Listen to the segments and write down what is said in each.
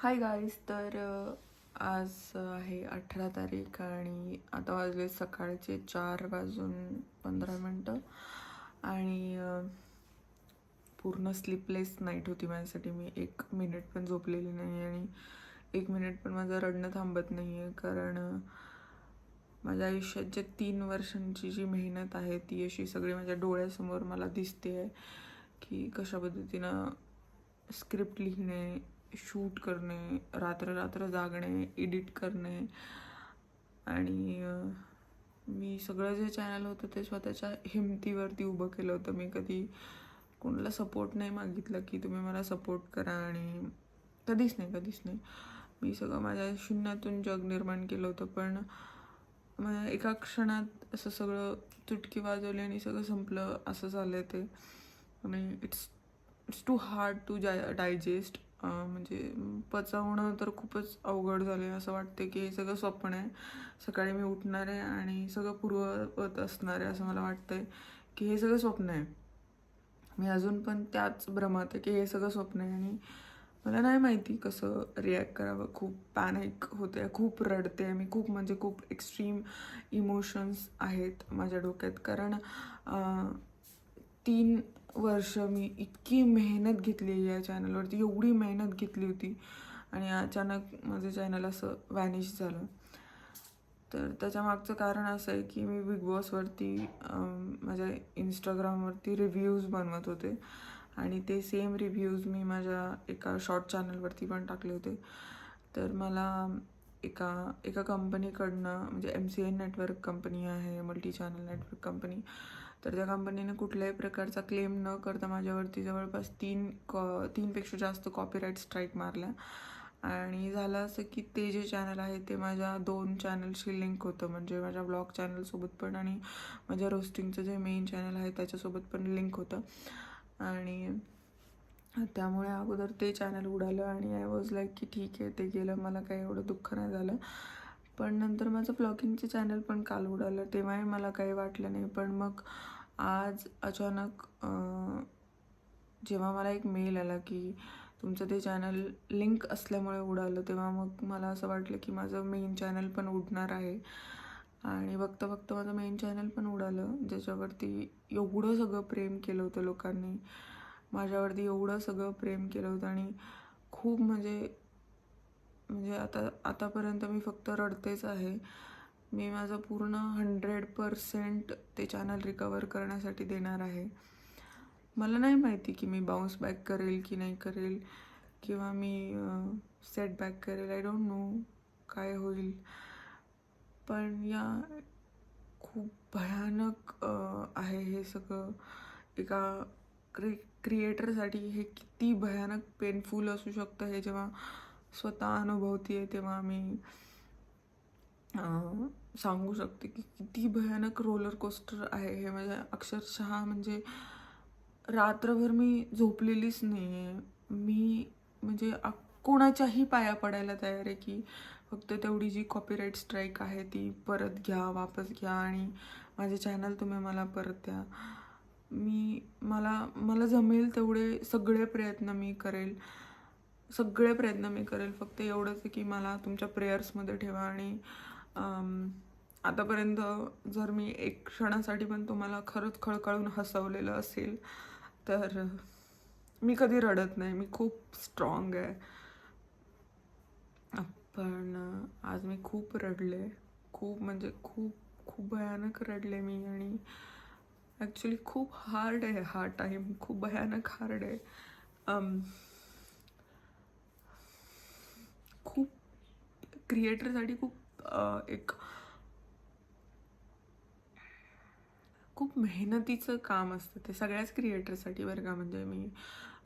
Hi guys तर आज आहे अठरा तारीख आणि आता वाजले सकाळचे चार वाजून पंधरा मिनटं. आणि पूर्ण स्लीपलेस नाईट होती माझ्यासाठी. मी एक मिनिट पण झोपलेली नाही आणि एक मिनिट पण माझं रडणं थांबत नाही आहे कारण माझ्या आयुष्यात जे तीन वर्षांची जी मेहनत आहे ती अशी सगळी माझ्या डोळ्यासमोर मला दिसते आहे की कशा पद्धतीनं स्क्रिप्ट लिहिणे शूट करणे रात्र रात्र जागणे एडिट करणे. आणि मी सगळं जे चॅनल होतं ते स्वतःच्या हिमतीवरती उभं केलं होतं. मी कधी कोणाला सपोर्ट नाही मागितलं की तुम्ही मला सपोर्ट करा आणि कधीच नाही कधीच नाही. मी सगळं माझ्या शून्यातून जग निर्माण केलं होतं पण मला एका क्षणात असं सगळं चुटकी वाजवली आणि सगळं संपलं. असं झालं ते. आणि it's it's too hard to जाय डायजेस्ट म्हणजे पचवणं तर खूपच अवघड झालं आहे असं वाटते की हे सगळं स्वप्न आहे. सकाळी मी उठणार आहे आणि सगळं पूर्ववत असणार आहे असं मला वाटतं आहे की हे सगळं स्वप्न आहे. मी अजून पण त्याच भ्रमात आहे की हे सगळं स्वप्न आहे आणि मला नाही माहिती कसं रिॲक्ट करावं. खूप पॅनिक होते खूप रडते मी. खूप म्हणजे खूप एक्स्ट्रीम इमोशन्स आहेत माझ्या डोक्यात. कारण तीन वर्ष मी इतकी मेहनत घेतली या चॅनलवरती एवढी मेहनत घेतली होती. आणि अचानक माझं चॅनल असं वॅनिश झालं. तर त्याच्या मागचं कारण असं आहे की मी बिग बॉसवरती माझ्या इंस्टाग्रामवरती रिव्ह्यूज बनवत होते. आणि ते सेम रिव्ह्यूज मी माझ्या एका शॉर्ट चॅनलवरती पण टाकले होते. तर मला एका एका कंपनीकडनं म्हणजे M C N network company आहे मल्टी चॅनल नेटवर्क कंपनी तर त्या कंपनीने कुठल्याही प्रकारचा क्लेम न करता माझ्यावरती जवळपास तीन कॉ तीनपेक्षा जास्त कॉपीराईट स्ट्राईक मारल्या. आणि झालं असं की ते जे चॅनल आहे ते माझ्या दोन चॅनलशी लिंक होतं. म्हणजे माझ्या ब्लॉग चॅनलसोबत पण आणि माझ्या रोस्टिंगचं जे मेन चॅनल आहे त्याच्यासोबत पण लिंक होतं. आणि त्यामुळे अगोदर ते चॅनल उडालं आणि आय वॉज लाईक की ठीक आहे ते गेलं. मला काही एवढं दुःख नाही झालं. पण नंतर माझं ब्लॉगिंगचं चॅनल पण काल उडालं. तेव्हाही मला काही वाटलं नाही. पण मग आज अचानक जेव्हा मला एक मेल आला की तुमचं ते चॅनल लिंक असल्यामुळे उडालं तेव्हा मग मला असं वाटलं की माझं मेन चॅनल पण उडणार आहे. आणि बघता बघता माझं मेन चॅनल पण उडालं. ज्याच्यावरती एवढं सगळं प्रेम केलं होतं लोकांनी. माझ्यावरती एवढं सगळं प्रेम केलं होतं आणि खूप म्हणजे म्हणजे आता आतापर्यंत मी फक्त रडतेच आहे. मी माझं पूर्ण हंड्रेड पर्सेंट ते चॅनल रिकवर करण्यासाठी देणार आहे. मला नाही माहिती की मी बाउन्स बॅक करेल की नाही करेल किंवा मी सेट बॅक करेल. आय डोंट नो काय होईल. पण या खूप भयानक आहे हे सगळं. एका क्रि क्रिएटरसाठी हे किती भयानक पेनफुल असू शकतं हे जेव्हा स्वतः अनुभवती आहे तेव्हा मी सांगू शकते की किती भयानक रोलर कोस्टर आहे हे माझ्या अक्षरशः म्हणजे रात्रभर मी झोपलेलीच नाही आहे मी म्हणजे कोणाच्याही पाया पडायला तयार आहे की फक्त तेवढी जी कॉपीराईट स्ट्राईक आहे ती परत घ्या वापस घ्या आणि माझे चॅनल तुम्ही मला परत द्या. मी मला मला जमेल तेवढे सगळे प्रयत्न मी करेल. सगळे प्रयत्न मी करेल. फक्त एवढंच की मला तुमच्या प्रेयर्समध्ये ठेवा आणि आतापर्यंत जर मी एक क्षणासाठी पण तुम्हाला खरंच खळखळून हसवलेलं असेल तर मी कधी रडत नाही. मी खूप स्ट्रॉंग आहे. पण आज मी खूप रडले. खूप म्हणजे खूप खूप भयानक रडले मी आणि ॲक्च्युली खूप हार्ड आहे हा टाईम खूप भयानक हार्ड आहे. खूप क्रिएटरसाठी खूप एक खूप मेहनतीचं काम असतं ते सगळ्याच क्रिएटरसाठी बरं का. म्हणजे मी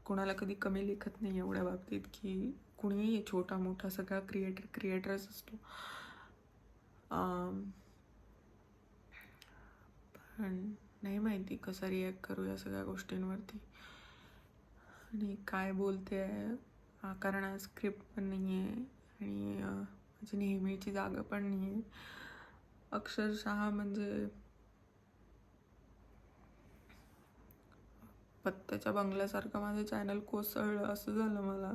कोणाला कधी कमी लेखत नाही एवढ्या बाबतीत की कुणीही छोटा मोठा सगळा क्रिएटर क्रिएटरच असतो. पण नाही माहिती कसं रिॲक्ट करू या सगळ्या गोष्टींवरती. आणि काय बोलते आहे कारण स्क्रिप्ट पण नाही आहे आणि माझी नेहमीची जागा पण नाही आहे अक्षरशः म्हणजे पत्त्याच्या बंगल्यासारखं माझं चॅनल कोसळलं असं झालं मला.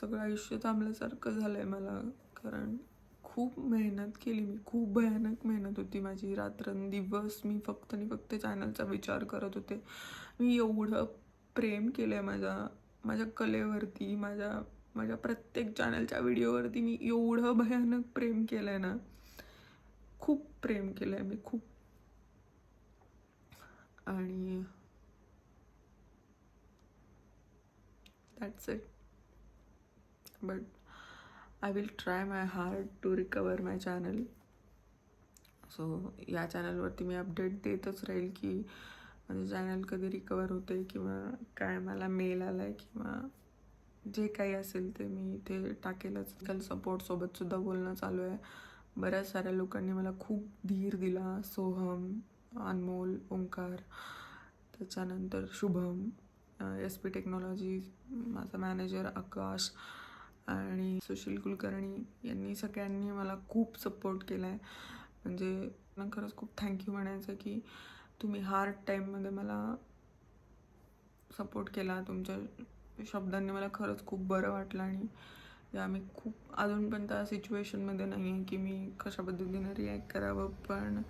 सगळं आयुष्य थांबल्यासारखं झालं आहे मला. कारण खूप मेहनत केली मी. खूप भयानक मेहनत होती माझी. रात्रंदिवस मी फक्त आणि फक्त चॅनलचा विचार करत होते. मी एवढं प्रेम केलं आहे माझ्या माझ्या कलेवरती माझ्या माझ्या प्रत्येक चॅनलच्या व्हिडिओवरती मी एवढं भयानक प्रेम केलं आहे ना. खूप प्रेम केलं आहे मी खूप. आणि that's it but I will try my hard to recover my channel so या चॅनलवरती मी अपडेट देतच राहील की माझं चॅनल कधी रिकवर होते किंवा काय मला मेल आला आहे किंवा जे काही असेल ते मी इथे टाकेलच. काल सपोर्टसोबतसुद्धा बोलणं चालू आहे. बऱ्याच साऱ्या लोकांनी मला खूप धीर दिला. सोहम अनमोल ओंकार. त्याच्यानंतर शुभम एस पी टेक्नॉलॉजी माझा मॅनेजर आकाश आणि सुशील कुलकर्णी यांनी सगळ्यांनी मला खूप सपोर्ट केला आहे म्हणजे मला खरंच खूप थँक्यू म्हणायचं की तुम्ही हार्ड टाईममध्ये मला सपोर्ट केला. तुमच्या शब्दांनी मला खरंच खूप बरं वाटलं आणि या मी खूप अजून पण त्या सिच्युएशनमध्ये नाही आहे की मी कशा पद्धतीने रिॲक्ट करावं पण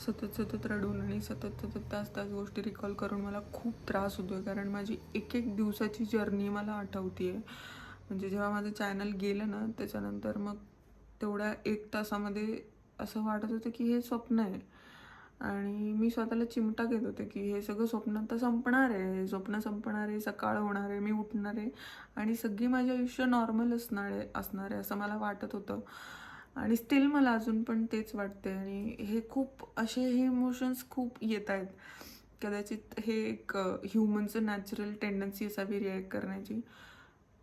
सतत सतत रडून आणि सतत सतत त्याच त्याच गोष्टी रिकॉल करून मला खूप त्रास होतो आहे कारण माझी एक एक दिवसाची जर्नी मला आठवती आहे म्हणजे जेव्हा माझं चॅनल गेलं ना त्याच्यानंतर मग तेवढ्या एक तासामध्ये असं वाटत होतं की हे स्वप्न आहे. आणि मी स्वतःला चिमटा घेत होते की हे सगळं स्वप्न तर संपणार आहे स्वप्न संपणार आहे सकाळ होणार आहे मी उठणार आहे आणि सगळी माझे आयुष्य नॉर्मल असणार आहे असणार आहे असं मला वाटत होतं. आणि स्टील मला अजून पण तेच वाटते आणि हे खूप असे हे इमोशन्स खूप येत आहेत. कदाचित हे एक ह्युमनचं नॅचरल टेंडन्सी असावी रिॲक्ट करण्याची.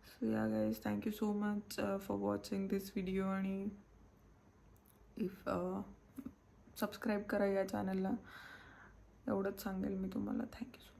So yeah guys thank you so much for watching this video आणि इफ सबस्क्राईब करा या चॅनलला. एवढंच सांगेल मी तुम्हाला. Thank you so